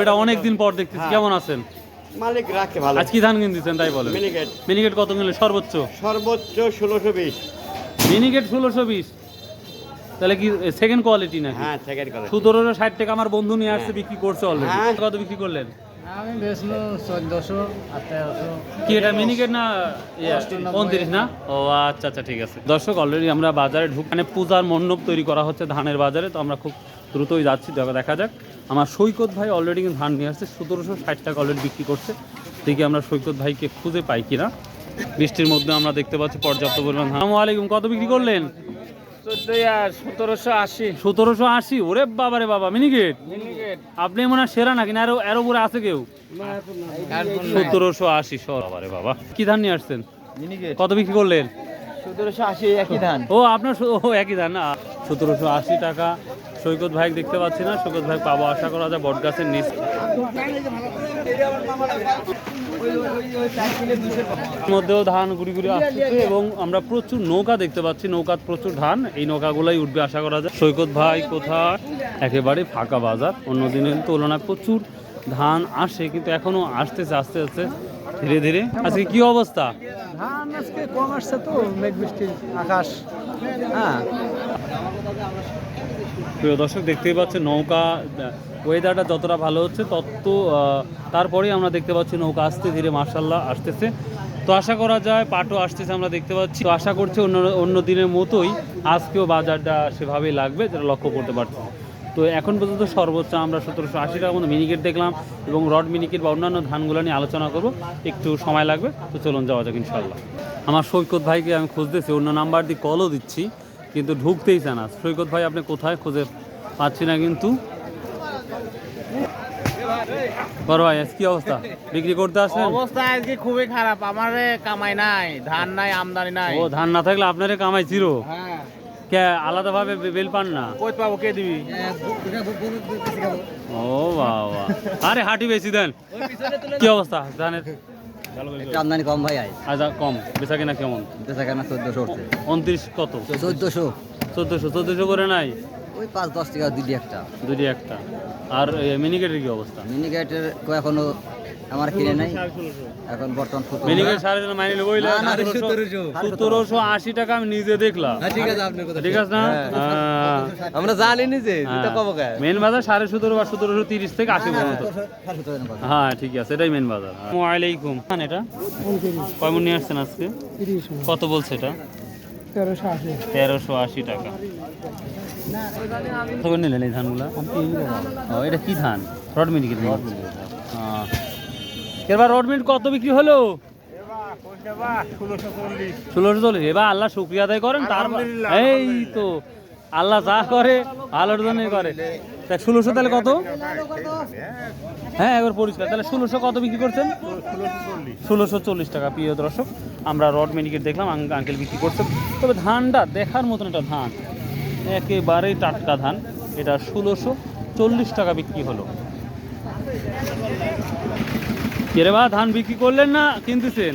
এটা অনেকদিন পর দেখতেছি। কেমন আছেন? মালিক রাখে ভালো। আজ কি ধান কিনতেছেন তাই বলেন। মিনিকেট। মিনিকেট কত কিনলে সর্বোচ্চ? সর্বোচ্চ ষোলোশো বিশ। মিনিকেট ষোলোশো বিশ? তাহলে কি সেকেন্ড কোয়ালিটি নাকি? হ্যাঁ সেকেন্ড করে সতেরোশো ষাট টাকা আমার বন্ধু নিয়ে আসছে বিক্রি করছে অলরেডি হ্যাঁ। কত বিক্রি করলেন? আমি বেচলো চোদ্দশো কি এটা মিনিকেট না পঁয়ত্রিশ না? ও আচ্ছা আচ্ছা ঠিক আছে। দর্শক অলরেডি আমরা বাজারে ঢুক মানে পূজার মণ্ডপ তৈরি করা হচ্ছে ধানের বাজারে তো আমরা খুব দ্রুতই যাচ্ছি দেখা দেখা যাক। আমার সৈকত ভাই অলরেডি কিন্তু ধান নিয়ে আসছে সতেরোশো ষাট টাকা অলরেডি বিক্রি করছে। দেখি আমরা সৈকত ভাইকে খুঁজে পাই কিনা। বৃষ্টির মধ্যে আমরা দেখতে পাচ্ছি পর্যাপ্ত পরিমাণ ধান। আলাইকুম কত বিক্রি করলেন? সতেরোশো আশি। ওরে বাবারে বাবা মিনিকেট আপনি মনে হয় সেরা নাকি না আরও উপরে আছে কেউ? সতেরোশো আশি বাবা কি ধান নিয়ে আসছেন? কত বিক্রি করলেন? সতেরোশো আশি একই ধান। ও আপনার ও একই ধান না। সতেরোশো আশি টাকা। সৈকত ভাই দেখতে পাচ্ছি না। সৈকত ভাই পাবো আশা করা যায় বট গাছের নিচ মধ্যেও ধান গুড়ি গুড়ি আসছে এবং আমরা প্রচুর নৌকা দেখতে পাচ্ছি। নৌকাত প্রচুর ধান, এই নৌকাগুলাই উঠবে আশা করা যায়। সৈকত ভাই কোথায়? একেবারে ফাঁকা বাজার। অন্য দিনের তুলনায় প্রচুর ধান আসে, কিন্তু এখনও আসতেছে, আস্তে আস্তে ধীরে ধীরে। আজকে কি অবস্থা? ধান আজকে কম আসছে তো মেঘ বৃষ্টির আকাশ হ্যাঁ। প্রিয় দর্শক, দেখতেই পাচ্ছেন নৌকা ওয়েদারটা যতটা ভালো হচ্ছে তত তারপরেই আমরা দেখতে পাচ্ছি নৌকা আসতে ধীরে মার্শাল্লাহ আসতেছে। তো আশা করা যায় পাটও আসতেছে, আমরা দেখতে পাচ্ছি। তো আশা করছি অন্য অন্য দিনের মতোই আজকেও বাজারটা সেভাবেই লাগবে, যেটা লক্ষ্য করতে পারছি। তো এখন পর্যন্ত সর্বোচ্চ আমরা সতেরোশো আশি টাকার মতো মিনিকেট দেখলাম এবং রড মিনিকেট বা অন্যান্য ধানগুলো নিয়ে আলোচনা করব। একটু সময় লাগবে, তো চলুন যাওয়া যাক ইনশাল্লাহ আমার সৈকত ভাইকে আমি খুঁজতেছি, অন্য নাম্বার দিয়ে কলও দিচ্ছি। কিন্তু ঢুকতেই চান না। সৈকত ভাই আপনি কোথায়? খুঁজে পাচ্ছি না কিন্তু। বড় ভাই কি অবস্থা? বিক্রি করতে আসেন অবস্থা আজকে খুবই খারাপ। আমার কামাই নাই ধান নাই আমদানি নাই। ও ধান না থাকলে আপনারে কামাই ছিল? হ্যাঁ। কে আলাদাভাবে বেল পান না? কই পাবো কে দিবি? ও বাবা। আরে হাঁটি বেশি দেন। কি অবস্থা? ধানের আমদানি কম ভাই আজ। কম। বেচা কিনা কেমন? বেচা কেনা চোদ্দশো উঠছে। উনত্রিশ কত? চোদ্দশো। চোদ্দোশো। চোদ্দোশো করে নাই? ওই পাঁচ দশ টাকা দুটি একটা। দুটি একটা। আর মিনিকেটের কি অবস্থা? মিনিকেটের এখনও আমার কিনে নাই। এখন বর্তমান সতেরোশো। আশি টাকা আমি নিজে দেখলাম। ঠিক আছে ঠিক আছে না? আমরা জানি যে মেন বাজার সাড়ে সতেরো বা সতেরোশো তিরিশ থেকে আশি পর্যন্ত। হ্যাঁ ঠিক আছে এটাই মেন বাজার। ওয়ালাইকুম এটা? কয় মন নিয়ে আসছেন আজকে? কত বলছে এটা? তেরোশো আশি। টাকা। নিলেন এই ধানগুলা? এটা কি ধান? রড কি ধান এবার রড মিনিট কত বিক্রি হলো? ষোলোশো চল্লিশ। এবার আল্লাহ শুক্রিয়া আদায় করেন তার এই তো আল্লাহ যা করে ভালোর জন্যই করে। তা ষোলোশো তাহলে কত? হ্যাঁ এবার পরিষ্কার। তাহলে ষোলোশো কত বিক্রি করছেন? ষোলোশো চল্লিশ। টাকা প্রিয় দর্শক আমরা রড মিনিকেট দেখলাম আঙ্কেল বিক্রি করছে তবে ধানটা দেখার মতন একটা ধান একেবারেই টাটকা ধান। এটা ষোলোশো চল্লিশ টাকা বিক্রি হলো। কেরে বা ধান বিক্রি করলেন না কিনতেছেন?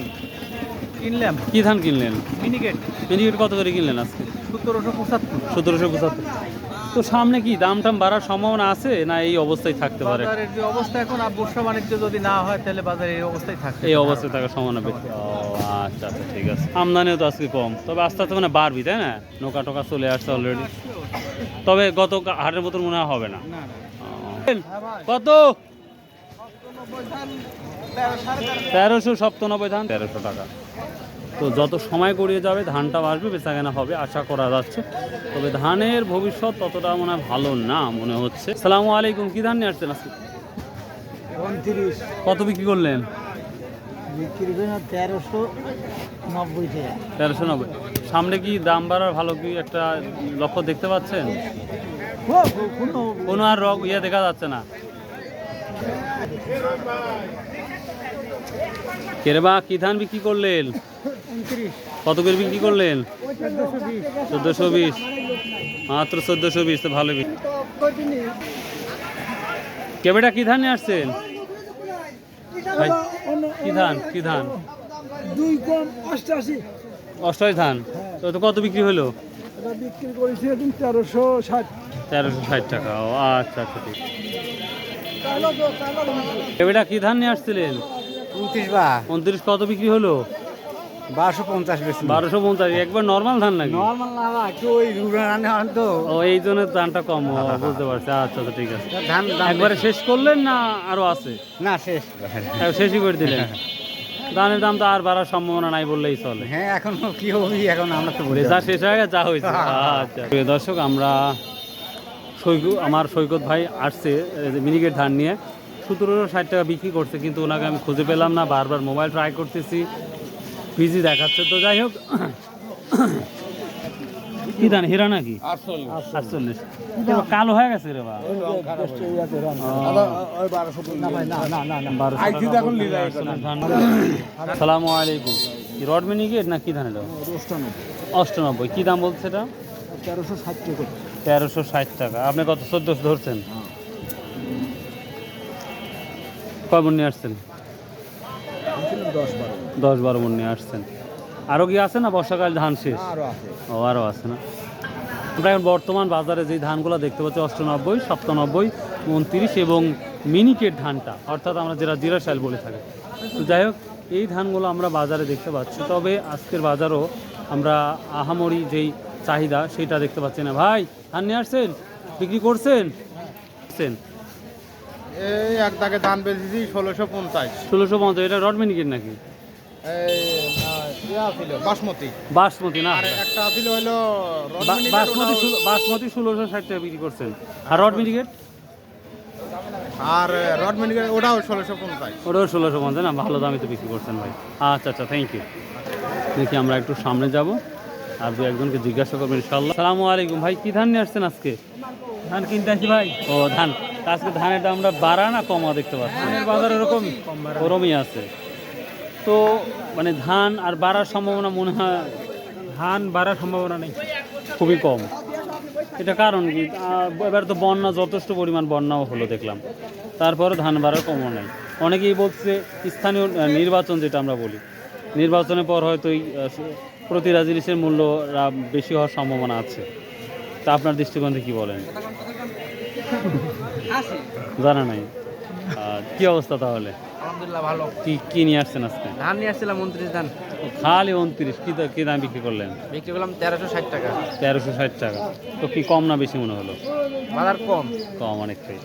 কিনলাম। কি ধান কিনলেন? মিনিকেট মিনিকেট কত করে কিনলেন আজকে? সতেরোশো পঁচাত্তর। সতেরোশো পঁচাত্তর। তো সামনে কি দাম টাম বাড়ার সম্ভাবনা আছে না এই অবস্থায় থাকতে পারে? বাজারের যে অবস্থা এখন ব্যবসা বাণিজ্য যদি না হয় তাহলে বাজারে এই অবস্থায় থাকবে এই অবস্থায় থাকার সম্ভাবনা বেশি। ও আচ্ছা আচ্ছা ঠিক আছে। আমদানিও তো আজকে কম। তবে আস্তে আস্তে মানে বাড়বি তাই না? নৌকা টোকা চলে আসছে অলরেডি তবে গত হাটের মতন মনে হবে না। কত? তেরোশো সপ্তানব্বই ধান। তেরোশো টাকা। তো যত সময় গড়িয়ে যাবে ধানটাও আসবে বেচা কেনা হবে আশা করা যাচ্ছে। তবে ধানের ভবিষ্যৎ ততটা মনে হয় ভালো না মনে হচ্ছে। সালামু আলাইকুম কি ধান নিয়ে আসছেন আজকে? কত বিক্রি করলেন? তেরোশো নব্বই তেরোশো নব্বই। সামনে কি দাম বাড়ার ভালো কি একটা লক্ষ্য দেখতে পাচ্ছেন? কোনো কোনো আর রক ইয়ে দেখা যাচ্ছে না। কেরে বা, কি ধান বিক্রি করলেন? কত করে বিক্রি করলেন? চোদ্দশো বিশ। মাত্র চোদ্দোশো বিশ, তো ভালো কেবেটা কি ধান আসছেন? কি ধান কি ধান? দুই অষ্টাশি ধান। তো কত বিক্রি হলো? তেরোশো ষাট। তেরোশো ষাট টাকা, ও আচ্ছা আচ্ছা ঠিক। এটা কি ধান নিয়ে আসছিলেন? উনত্রিশ বা। উনত্রিশ কত বিক্রি হলো? বারোশো পঞ্চাশ বেশি। বারোশো পঞ্চাশ একবার নর্মাল ধান নাকি? নর্মাল না বা একটু ওই রান্না হয় তো। ও এই জন্য দামটা কম বুঝতে পারছি। আচ্ছা আচ্ছা ঠিক আছে। ধান একবারে শেষ করলেন না আরও আছে? না শেষ। হ্যাঁ, শেষই করে দিলেন। ধানের দাম তো আর বাড়ার সম্ভাবনা নাই বললেই চলে। হ্যাঁ এখন কি হবে এখন আমরা তো বলি। যা শেষ হয়ে গেছে যা হয়েছে। আচ্ছা দর্শক আমরা সৈকত আমার সৈকত ভাই আসছে মিনিকেট ধান নিয়ে। সতেরো ষাট টাকা বিক্রি করছে, কিন্তু ওনাকে আমি খুঁজে পেলাম না, বারবার মোবাইল ট্রাই করতেছি বিজি দেখাচ্ছে। তো যাই হোক, কি ধান হীরা নাকি? কালো হয়ে গেছে রে সালামু আলাইকুম। রড মিনিকেট না কি ধান এটা? অষ্টানব্বই। কি দাম বলছে এটা? তেরোশো ষাট টাকা তেরোশো ষাট টাকা। আপনি কত, চোদ্দোশো ধরছেন? কয় মন নিয়ে আসছেন? দশ বারো মন নিয়ে আসছেন। আরও কি আছে না বর্ষাকাল ধান শেষ? ও আরও আছে না। আমরা এখন বর্তমান বাজারে যে ধানগুলো দেখতে পাচ্ছি অষ্টানব্বই সপ্তানব্বই উনত্রিশ এবং মিনিকেট ধানটা অর্থাৎ আমরা যেটা জিরা সাইল বলে থাকি। তো যাই হোক এই ধানগুলো আমরা বাজারে দেখতে পাচ্ছি। তবে আজকের বাজারও আমরা আহামরি যেই চাহিদা সেটা দেখতে পাচ্ছি না। ভাই ধান নিয়ে আসছেন? বিক্রি করছেন? এই এক দাগে ধান বেচেছি ষোলোশো পঞ্চাশ। ষোলোশো পঞ্চাশ এটা রড মিনিকেট নাকি? বাসমতি। বাসমতি না? একটা ছিল হলো বাসমতি বাসমতি ষোলোশো ষাট টাকা বিক্রি করছেন। আর রড মিনিকেট আর ওটাও ষোলোশো পঞ্চাশ। ওটাও ষোলোশো পঞ্চাশ না ভালো দামে তো বিক্রি করছেন ভাই। আচ্ছা আচ্ছা থ্যাংক ইউ দেখি আমরা একটু সামনে যাব আর দু একজনকে জিজ্ঞাসা করবেন ইনশাল্লাহ সালামু আলাইকুম ভাই কি ধান নিয়ে আসছেন আজকে? ধান কিনতে আসি ভাই। ও ধান। আজকে ধানের দামটা বাড়া না কমা দেখতে পাচ্ছি? ধানের বাজার এরকম ওরমই আছে। তো মানে ধান আর বাড়ার সম্ভাবনা মনে হয় ধান বাড়ার সম্ভাবনা নেই। খুবই কম। এটা কারণ কি? এবার তো বন্যা যথেষ্ট পরিমাণ বন্যাও হলো দেখলাম। তারপরে ধান বাড়ার কমও নেই। অনেকেই বলছে স্থানীয় নির্বাচন যেটা আমরা বলি নির্বাচনের পর হয়তো এই প্রতিটা জিনিসের মূল্য বেশি হওয়ার সম্ভাবনা আছে। তা আপনার দৃষ্টিকোণ থেকে কী বলেন? জানা নাই। কি অবস্থা তাহলে? আলহামদুলিল্লাহ ভালো। কি কি নিয়ে আসছেন আজকে? ধান নিয়ে আসছিলাম উনত্রিশ ধান। খালি উনত্রিশ। কি কি দাম বিক্রি করলেন? বিক্রি করলাম তেরোশো ষাট টাকা। তেরোশো ষাট টাকা। তো কি কম না বেশি মনে হলো? বাজার কম। কম অনেকটাই।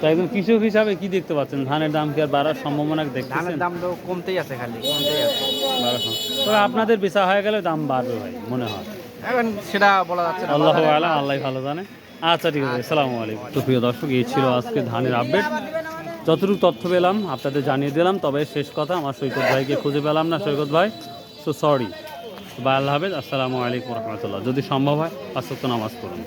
তো একজন কৃষক হিসাবে কি দেখতে পাচ্ছেন? ধানের দাম কি আর বাড়ার সম্ভাবনা ধানের দাম তো কমতেই আছে খালি কমতেই আছে। তবে আপনাদের বেচা হয়ে গেলে দাম বাড়বে ভাই মনে হয়। এখন সেটা বলা যাচ্ছে আল্লাহ আল্লাহ ভালো জানে। আচ্ছা ঠিক আছে সালামু আলাইকুম। তো প্রিয় দর্শক, এই ছিল আজকে ধানের আপডেট। যতটুকু তথ্য পেলাম, আপনাদের জানিয়ে দিলাম, তবে শেষ কথা, আমার সৈকত ভাইকে খুঁজে পেলাম না, সৈকত ভাই। সো সরি বা আল্লাহ হাফেজ, আসসালামু আলাইকুম রহমতুল্লাহ। যদি সম্ভব হয় আসক্ত নামাজ পড়ুন।